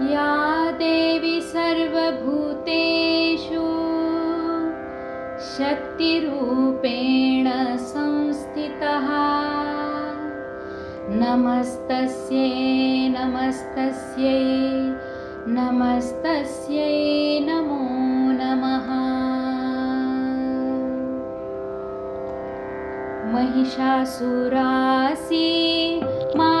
या देवी सर्वभूतेषु शक्तिरूपेण संस्थितः। नमस्तस्यै नमस्तस्यै नमस्तस्यै नमो नमः। महिषासुरासी मारुनी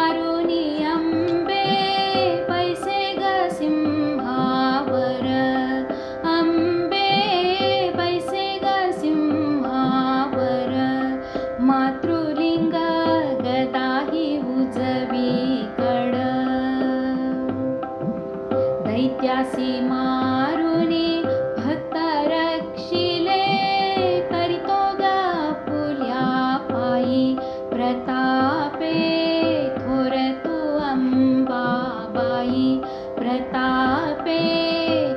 त्यासी मारुनी भक्त रक्षिले तरी तो पुल्या पायी प्रतापे थोर तू अंबाबाई प्रतापे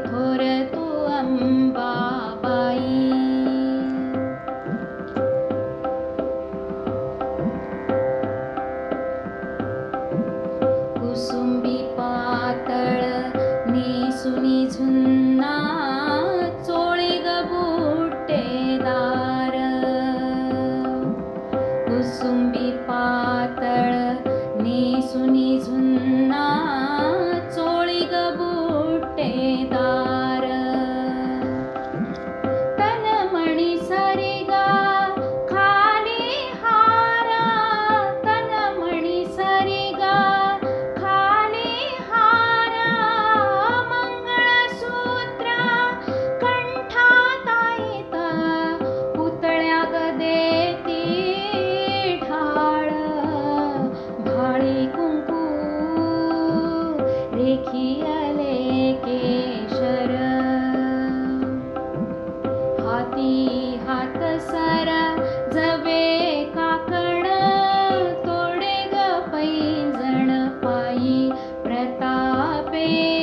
थोर तू अंबाबाई। कुसुंबी पातळ 예수니 전나 रेखी आले केशर। हाती हात सारा जवे काकण तोडे ग पैंजण पायी प्रतापे।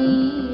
নাই